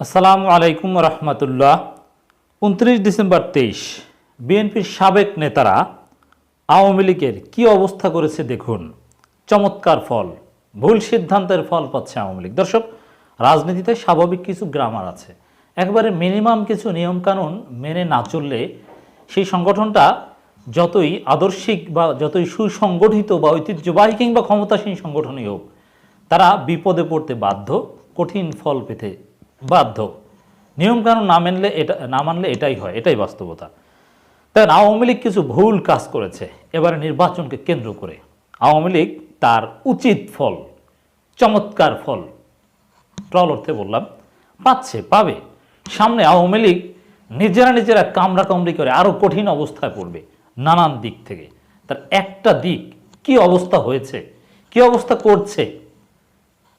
আসসালামু আলাইকুম রহমতুল্লাহ। উনত্রিশ ডিসেম্বর তেইশ, বিএনপির সাবেক নেতারা আওয়ামী লীগের কী অবস্থা করেছে দেখুন। চমৎকার ফল, ভুল সিদ্ধান্তের ফল পাচ্ছে আওয়ামী লীগ। দর্শক, রাজনীতিতে স্বাভাবিক কিছু গ্রামার আছে। একবারে মিনিমাম কিছু নিয়মকানুন মেনে না চললে সেই সংগঠনটা যতই আদর্শিক বা যতই সুসংগঠিত বা ঐতিহ্যবাহী কিংবা ক্ষমতাসীন সংগঠনই হোক, তারা বিপদে পড়তে বাধ্য, কঠিন ফল পেতে বাধ্য। নিয়মকানুন না মানলে এটা, না মানলে এটাই হয়, এটাই বাস্তবতা। তাই আওয়ামী লীগ কিছু ভুল কাজ করেছে, এবারে নির্বাচনকে কেন্দ্র করে। আওয়ামী লীগ তার উচিত ফল, চমৎকার ফল, ট্রল অর্থে বললাম, পাচ্ছে, পাবে। সামনে আওয়ামী লীগ নিজেরা নিজেরা কামড়া কামড়ি করে আরও কঠিন অবস্থায় পড়বে, নানান দিক থেকে। তার একটা দিক, কি অবস্থা হয়েছে, কি অবস্থা করছে,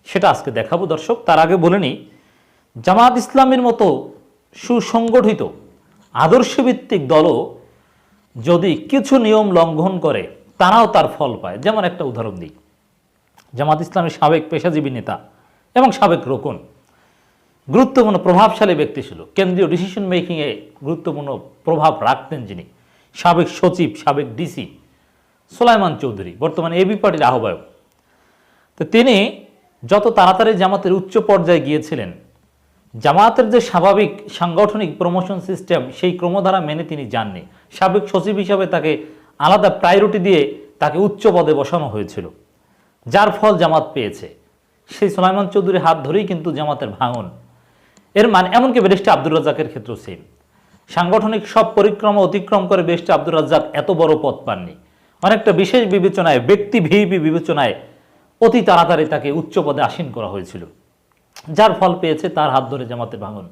সেটা আজকে দেখাবো দর্শক। তার আগে বলে নিই জামাত ইসলামের মতো সুসংগঠিত আদর্শভিত্তিক দলও যদি কিছু নিয়ম লঙ্ঘন করে, তারাও তার ফল পায়। যেমন একটা উদাহরণ দিই। জামাত ইসলামের সাবেক পেশাজীবী নেতা এবং সাবেক রোকন। গুরুত্বপূর্ণ প্রভাবশালী ব্যক্তি ছিল। কেন্দ্রীয় ডিসিশন মেকিংয়ে গুরুত্বপূর্ণ প্রভাব রাখতেন যিনি। সাবেক সচিব, সাবেক ডিসি সোলাইমান চৌধুরী, বর্তমানে এবি পার্টির আহ্বায়ক। তো তিনি যত তাড়াতাড়ি জামাতের উচ্চ পর্যায়ে গিয়েছিলেন জামাতের যে স্বাভাবিক সাংগঠনিক প্রমোশন সিস্টেম সেই ক্রমধারা মেনে তিনি যাননি। সাবেক সচিব হিসাবে তাকে আলাদা প্রায়োরিটি দিয়ে তাকে উচ্চ পদে বসানো হয়েছিল, যার ফল জামাত পেয়েছে। সেই সোলাইমান চৌধুরীর হাত ধরেই কিন্তু জামাতের ভাঙন। এর মানে এমনকি বেরিস্টার আব্দুর রাজ্জাকের ক্ষেত্রেও সেম সাংগঠনিক সব পরিক্রমা অতিক্রম করে বেরিস্টার আব্দুর রাজ্জাক এত বড় পদ পাননি। অনেকটা বিশেষ বিবেচনায়, ব্যক্তি ভিপি বিবেচনায় অতি তাড়াতাড়ি তাকে উচ্চ পদে আসীন করা হয়েছিল। যার ফল পেয়েছে তার হাত ধরে জামাতের ভাঙন।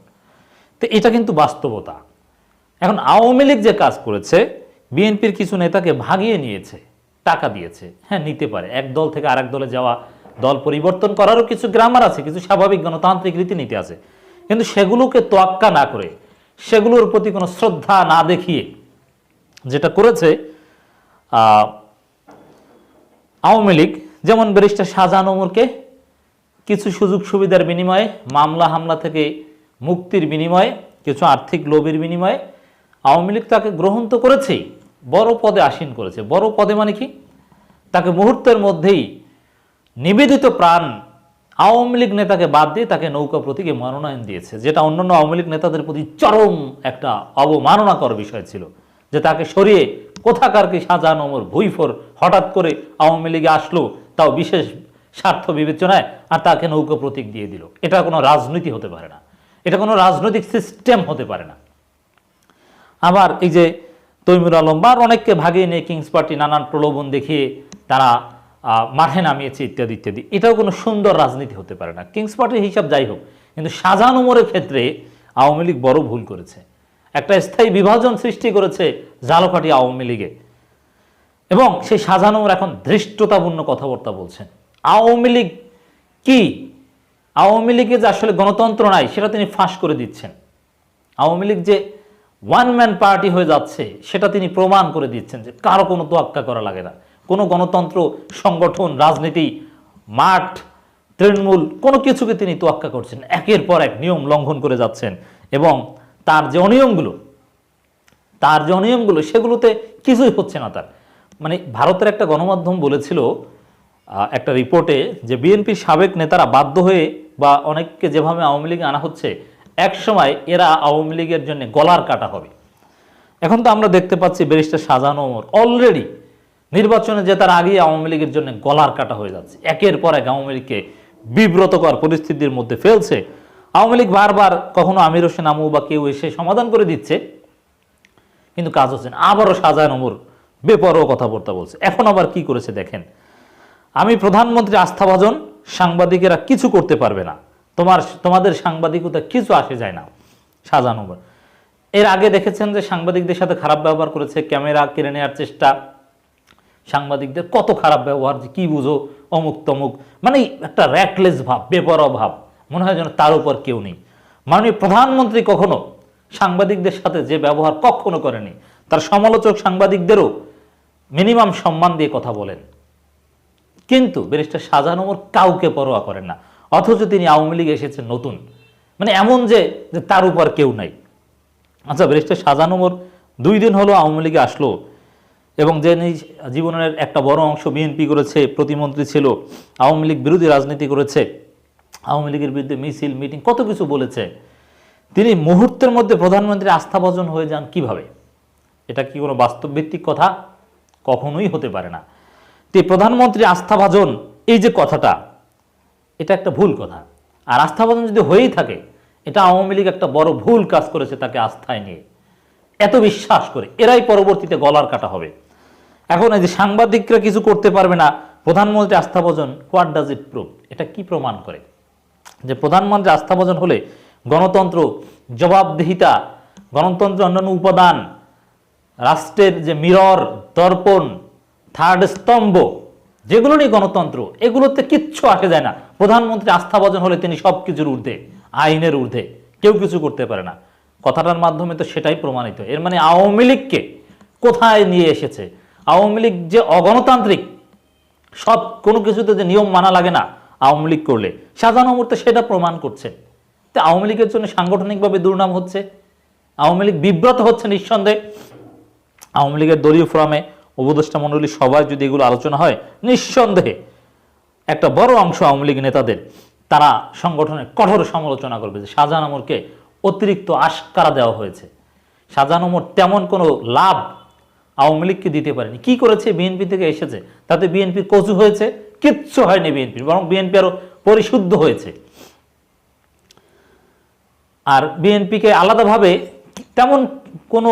তো এটা কিন্তু বাস্তবতা। এখন আওয়ামী লীগ যে কাজ করেছে, বিএনপির কিছু নেতাকে ভাগিয়ে নিয়েছে, টাকা দিয়েছে হ্যাঁ নিতে পারে। এক দল থেকে আরেক দলে যাওয়া, দল পরিবর্তন করারও কিছু গ্রামার আছে, কিছু স্বাভাবিক গণতান্ত্রিক রীতিনীতি আছে। কিন্তু সেগুলোকে তোয়াক্কা না করে, সেগুলোর প্রতি কোনো শ্রদ্ধা না দেখিয়ে যেটা করেছে আওয়ামী লীগ, যেমন ব্যারিস্টার শাহজাহান ওমরকে কিছু সুযোগ সুবিধার বিনিময়ে, মামলা, হামলা থেকে মুক্তির বিনিময়ে, কিছু আর্থিক লোভের বিনিময়ে আওয়ামী লীগ তাকে গ্রহণ তো করেছেই, বড় পদে আসীন করেছে। বড় পদে মানে কি? তাকে মুহূর্তের মধ্যেই নিবেদিত প্রাণ আওয়ামী লীগ নেতাকে বাদ দিয়ে তাকে নৌকা প্রতীকে মনোনয়ন দিয়েছে, যেটা অন্যান্য আওয়ামী লীগ নেতাদের প্রতি চরম একটা অবমাননাকর বিষয় ছিল, যে তাকে সরিয়ে কোথাকার কি শাহজাহান ওমর ভুইফোর হঠাৎ করে আওয়ামী লীগে আসলো, তাও বিশেষ স্বার্থ বিবেচনায় আর তাকে নৌকা প্রতীক দিয়ে দিল। এটা কোনো রাজনীতি হতে পারে না। এটা কোনো রাজনৈতিক সিস্টেম হতে পারে না। আবার এই যে তৈমুর আলম বা অনেককে ভাগিয়ে নিয়ে কিংস পার্টি নানান প্রলোভন দেখিয়ে তারা মাঠে নামিয়েছে ইত্যাদি ইত্যাদি। এটাও কোনো সুন্দর রাজনীতি হতে পারে না। কিংস পার্টির হিসাব যাই হোক, কিন্তু শাহজাহান উমরের ক্ষেত্রে আওয়ামী লীগ বড় ভুল করেছে। একটা স্থায়ী বিভাজন সৃষ্টি করেছে জালকাঠি আওয়ামী লীগে। এবং সেই শাহজাহান এখন ধৃষ্টতাপূর্ণ কথাবার্তা বলছেন। আওয়ামী লীগ কি? আওয়ামী লীগে যে আসলে গণতন্ত্র নাই, সেটা তিনি ফাঁস করে দিচ্ছেন। আওয়ামী লীগ যে ওয়ান ম্যান পার্টি হয়ে যাচ্ছে, সেটা তিনি প্রমাণ করে দিচ্ছেন যে কারও কোনো তোয়াক্কা করা লাগে না। কোনো গণতন্ত্র, সংগঠন, রাজনীতি, মাঠ, তৃণমূল, কোনো কিছুকে তিনি তোয়াক্কা করছেন একের পর এক নিয়ম লঙ্ঘন করে যাচ্ছেন এবং তার যে অনিয়মগুলো, তার যে অনিয়মগুলো, সেগুলোতে কিছুই হচ্ছে না তার। মানে ভারতের একটা গণমাধ্যম বলেছিল একটা রিপোর্টে যে বিএনপির সাবেক নেতারা বাধ্য হয়ে বা অনেককে যেভাবে আওয়ামী লীগে আনা হচ্ছে, এক সময় এরা আওয়ামী লীগের জন্য গলার কাটা হবে। এখন তো আমরা দেখতে পাচ্ছি ব্যারিস্টার শাহজাহান ওমর অলরেডি নির্বাচনে জেতার আগেই আওয়ামী লীগের জন্য গলার কাটা হয়ে যাচ্ছে। একের পর এক আওয়ামী লীগকে বিব্রতকর পরিস্থিতির মধ্যে ফেলছে। আওয়ামী লীগ বারবার কখনো আমির হোসেন আমু বা কেউ এসে সমাধান করে দিচ্ছে, কিন্তু কাজ হচ্ছে না। আবারও শাহজাহান ওমর বেপরোয়া কথাবার্তা বলছে। এখন আবার কি করেছে দেখেন? আমি প্রধানমন্ত্রী আস্থাভাজন, সাংবাদিকেরা কিছু করতে পারবে না। তোমার, তোমাদের সাংবাদিকতা কিছু আসে যায় না। ওমর এর আগে দেখেছেন যে সাংবাদিকদের সাথে খারাপ ব্যবহার করেছে, ক্যামেরা কেড়ে নেওয়ার চেষ্টা। সাংবাদিকদের কত খারাপ ব্যবহার যে কি বুঝো, অমুক তমুক। মানে একটা র্যাকলেস ভাব বেপর ভাব। মনে হয় যেন তার উপর কেউ নেই। মাননীয় প্রধানমন্ত্রী কখনো সাংবাদিকদের সাথে যে ব্যবহার কখনো করেনি, তার সমালোচক সাংবাদিকদেরও মিনিমাম সম্মান দিয়ে কথা বলেন। কিন্তু ব্যারিস্টার শাহজাহান ওমর কাউকে পরোয়া করেন না। অথচ তিনি আওয়ামী লীগে এসেছেন নতুন। মানে এমন যে তার উপর কেউ নাই। আচ্ছা ব্যারিস্টার শাহজাহান ওমর দুই দিন হলো আওয়ামী লীগে আসলো এবং যে নিজ জীবনের একটা বড় অংশ বিএনপি করেছে, প্রতিমন্ত্রী ছিল, আওয়ামী লীগ বিরোধী রাজনীতি করেছে, আওয়ামী লীগের বিরুদ্ধে মিছিল, মিটিং, কত কিছু বলেছে। তিনি মুহূর্তের মধ্যে প্রধানমন্ত্রী আস্থাভাজন হয়ে যান কীভাবে? এটা কি কোনো বাস্তব ভিত্তিক কথা? কখনোই হতে পারে না। তো প্রধানমন্ত্রী আস্থাভাজন, এই যে কথাটা, এটা একটা ভুল কথা। আর আস্থাভাজন যদি হয়েই থাকে, এটা আওয়ামী লীগ একটা বড় ভুল কাজ করেছে তাকে আস্থায় নিয়ে। এত বিশ্বাস করে, এরাই পরবর্তীতে গলার কাটা হবে। এখন এই যে সাংবাদিকরা কিছু করতে পারবে না, প্রধানমন্ত্রী আস্থাভাজন হোয়াট ডাজ ইট প্রুভ এটা কি প্রমাণ করে? যে প্রধানমন্ত্রী আস্থাভাজন হলে গণতন্ত্র জবাবদিহিতা গণতন্ত্র অন্যান্য উপাদান, রাষ্ট্রের যে মিরর, দর্পণ থার্ড স্তম্ভ, যেগুলো নিয়ে গণতন্ত্র, এগুলোতে কিচ্ছু আসে যায় না। প্রধানমন্ত্রী আস্থাভাজন হলে তিনি সব কিছুর ঊর্ধ্বে, আইনের ঊর্ধ্বে, কেউ কিছু করতে পারে না। কথাটার মাধ্যমে তো সেটাই প্রমাণিত। এর মানে আওয়ামী লীগকে কোথায় নিয়ে এসেছে? আওয়ামী লীগ যে অগণতান্ত্রিক, সব, কোনো কিছুতে যে নিয়ম মানা লাগে না আওয়ামী লীগ করলে, সাজানো মুহূর্তে সেটা প্রমাণ করছে। তো আওয়ামী লীগের জন্য সাংগঠনিকভাবে দুর্নাম হচ্ছে? আওয়ামী লীগ বিব্রত হচ্ছে নিঃসন্দেহে? আওয়ামী লীগের দলীয় ফোরামে উপদেষ্টা মণ্ডলী সবাই যদি এগুলো আলোচনা হয়, নিঃসন্দেহে একটা বড় অংশ আওয়ামী লীগ নেতাদের তারা সংগঠনের কঠোর সমালোচনা করবে যে শাহজাহান আমরকে অতিরিক্ত আশকারা দেওয়া হয়েছে। শাহজাহান আমর তেমন কোনো লাভ আওয়ামী লীগকে দিতে পারেনি। কি করেছে? বিএনপি থেকে এসেছে। তাতে বিএনপি কচু হয়েছে, কিচ্ছু হয়নি বিএনপি বরং বিএনপি আরও পরিশুদ্ধ হয়েছে। আর বিএনপিকে আলাদাভাবে তেমন কোনো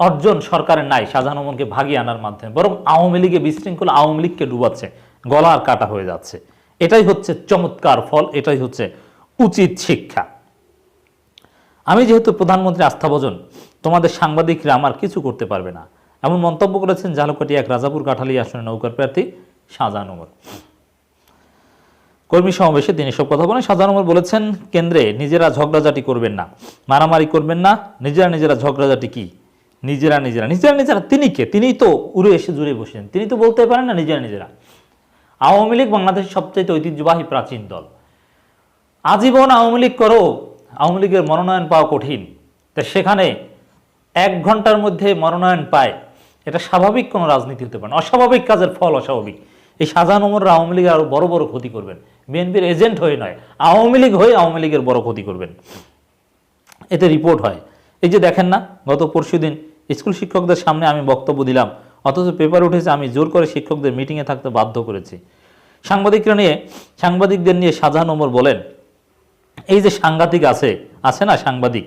অর্জন সরকারের নাই, শাহজাহান ওমরকে ভাগিয়ে আনার মাধ্যমে, বরং আওয়ামী লীগে বিশৃঙ্খলা আওয়ামী লীগকে ডুবাচ্ছে গলার কাটা হয়ে যাচ্ছে। এটাই হচ্ছে চমৎকার ফল, এটাই হচ্ছে উচিত শিক্ষা। আমি যেহেতু প্রধানমন্ত্রী আস্থাভোজন তোমাদের সাংবাদিকরা আমার কিছু করতে পারবে না। এমন মন্তব্য করেছেন ঝালকাটি এক রাজাপুর কাঠালি আসনে নৌকার প্রার্থী শাহজাহান ওমর। কর্মী সমাবেশে তিনি সব কথা বলেন। শাহজাহান ওমর বলেছেন, কেন্দ্রে নিজেরা ঝগড়াঝাটি করবেন না, মারামারি করবেন না, নিজেরা নিজেরা ঝগড়াঝাটি কি? নিজেরা নিজেরা নিজেরা নিজেরা, তিনি কে? তিনি তো উড়ে এসে জুড়ে বসেন তিনি তো বলতে পারেন না নিজেরা নিজেরা। আওয়ামী লীগ বাংলাদেশের সবচেয়ে ঐতিহ্যবাহী প্রাচীন দল। আজীবন আওয়ামী লীগ করো, আওয়ামী লীগের মনোনয়ন পাওয়া কঠিন। তা সেখানে এক ঘণ্টার মধ্যে মনোনয়ন পায়। এটা স্বাভাবিক কোনো রাজনীতি হতে পারে অস্বাভাবিক কাজের ফল অস্বাভাবিক। এই শাহজাহান ওমররা আওয়ামী লীগের আরও বড় বড় ক্ষতি করবেন। বিএনপির এজেন্ট হয়ে নয়, আওয়ামী লীগ হয়ে আওয়ামী লীগের বড় ক্ষতি করবেন। এতে রিপোর্ট হয়। এই যে দেখেন না, গত পরশুদিন স্কুল শিক্ষকদের সামনে আমি বক্তব্য দিলাম, অথচ পেপার উঠেছে আমি জোর করে শিক্ষকদের মিটিংয়ে থাকতে বাধ্য করেছি। সাংবাদিকরা নিয়ে, সাংবাদিকদের নিয়ে শাহজাহান ওমর বলেন, এই যে সাংঘাতিক আছে আছে না সাংবাদিক?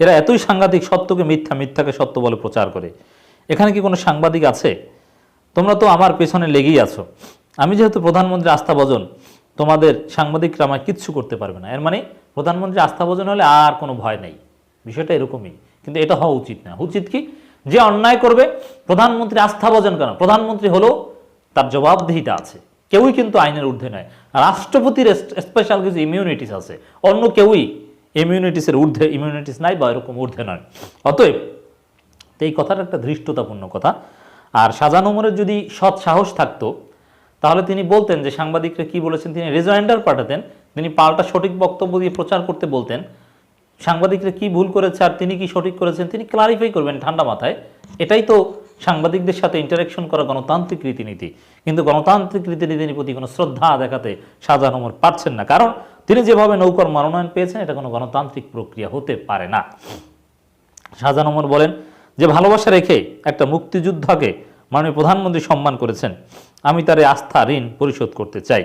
এরা এতই সাংঘাতিক সত্যকে মিথ্যা, মিথ্যাকে সত্য বলে প্রচার করে। এখানে কি কোনো সাংবাদিক আছে? তোমরা তো আমার পেছনে লেগেই আছো। আমি যেহেতু প্রধানমন্ত্রী আস্থাভজন তোমাদের সাংবাদিকরা আমায় কিচ্ছু করতে পারবে না। এর মানে প্রধানমন্ত্রী আস্থাভজন হলে আর কোনো ভয় নেই। বিষয়টা এরকমই। কিন্তু এটা হওয়া উচিত না। উচিত কি? যে অন্যায় করবে, প্রধানমন্ত্রী আস্থাভজন কেন? প্রধানমন্ত্রী হলো, তার জবাবদিহিতা আছে। কেউই কিন্তু আইনের ঊর্ধ্বে নয়। রাষ্ট্রপতির স্পেশাল কিছু ইমিউনিটিস আছে। অন্য কেউই ইমিউনিটিসের ঊর্ধ্বে ইমিউনিটিস নাই বা এরকম ঊর্ধ্বে নয়। অতএব এই কথাটা একটা ধৃষ্টতাপূর্ণ কথা। আর শাহজাহান ওমরের যদি সৎ সাহস থাকতো, তাহলে তিনি বলতেন যে সাংবাদিকরা কি বলেছেন, তিনি রেজয়েন্ডার পাঠাতেন, তিনি পাল্টা সঠিক বক্তব্য দিয়ে প্রচার করতে বলতেন সাংবাদিকরা কি ভুল করেছে আর তিনি কি সঠিক করেছেন, তিনি ক্লারিফাই করবেন ঠান্ডা মাথায়। এটাই তো সাংবাদিকদের সাথে ইন্টারাকশন করা গণতান্ত্রিক রীতিনীতি। কিন্তু গণতান্ত্রিক রীতিনীতির প্রতি কোনো শ্রদ্ধা দেখাতে শাহজাহান ওমর পারছেন না। কারণ তিনি যেভাবে নৌকার মনোনয়ন পেয়েছেন, এটা কোনো গণতান্ত্রিক প্রক্রিয়া হতে পারে না। শাহজাহান ওমর বলেন যে, ভালোবাসা রেখে একটা মুক্তিযোদ্ধাকে মাননীয় প্রধানমন্ত্রী সম্মান করেছেন। আমি তার আস্থা, ঋণ পরিশোধ করতে চাই।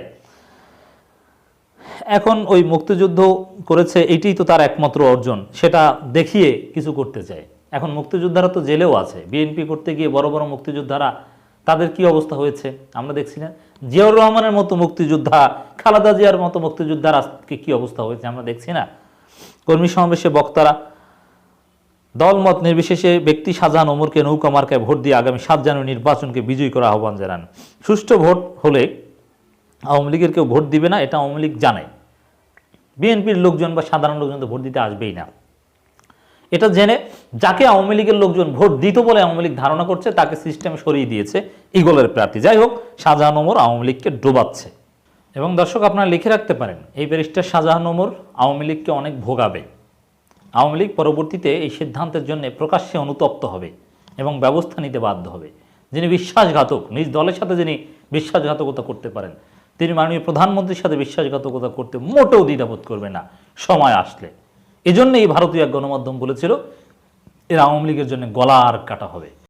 এখন ওই মুক্তিযুদ্ধ করেছে, এটাই তো তার একমাত্র অর্জন। সেটা দেখিয়ে কিছু করতে চায়। এখন মুক্তিযোদ্ধারা তো জেলেও আছে। বিএনপি করতে গিয়ে বড় বড় মুক্তিযোদ্ধারা, তাদের কি অবস্থা হয়েছে? আমরা দেখছি না। জিয়াউর রহমানের মতো মুক্তিযোদ্ধা, খালাদা জিয়ার মতো মুক্তিযোদ্ধার আজকে কি অবস্থা হয়েছে আমরা দেখছি না। কর্মী সমাবেশে বক্তারা, দলমত নির্বিশেষে ব্যক্তি শাহজাহান ওমরকে নৌকা মার্কায় ভোট দিয়ে আগামী সাত জানুয়ারি নির্বাচনকে বিজয়ী করা আহ্বান জানান। সুষ্ঠু ভোট হলে আওয়ামী লীগের কেউ ভোট দিবে না, এটা আওয়ামী লীগ জানে। বিএনপির লোকজন বা সাধারণ লোকজন তো ভোট দিতে আসবেই না। এটা জেনে যাকে আওয়ামী লীগের লোকজন ভোট দিত বলে আওয়ামী লীগ ধারণা করছে, তাকে সিস্টেমে সরিয়ে দিয়েছে ইগলের প্রার্থী। যাই হোক, শাহজাহান ওমর আওয়ামী লীগকে ডোবাচ্ছে। এবং দর্শক, আপনারা লিখে রাখতে পারেন, এই ব্যারিস্টার শাহজাহান ওমর আওয়ামী লীগকে অনেক ভোগাবে। আওয়ামী লীগ পরবর্তীতে এই সিদ্ধান্তের জন্য প্রকাশ্যে অনুতপ্ত হবে এবং ব্যবস্থা নিতে বাধ্য হবে। যিনি বিশ্বাসঘাতক, নিজ দলের সাথে যিনি বিশ্বাসঘাতকতা করতে পারেন তিনি মাননীয় প্রধানমন্ত্রীর সাথে বিশ্বাসঘাতকতা করতে মোটেও দ্বিধাবোধ করবে না। সময় আসলে। এজন্য এই ভারতীয় গণমাধ্যম বলেছিল, এরা আওয়ামী লীগের জন্য গলা আর কাটা হবে।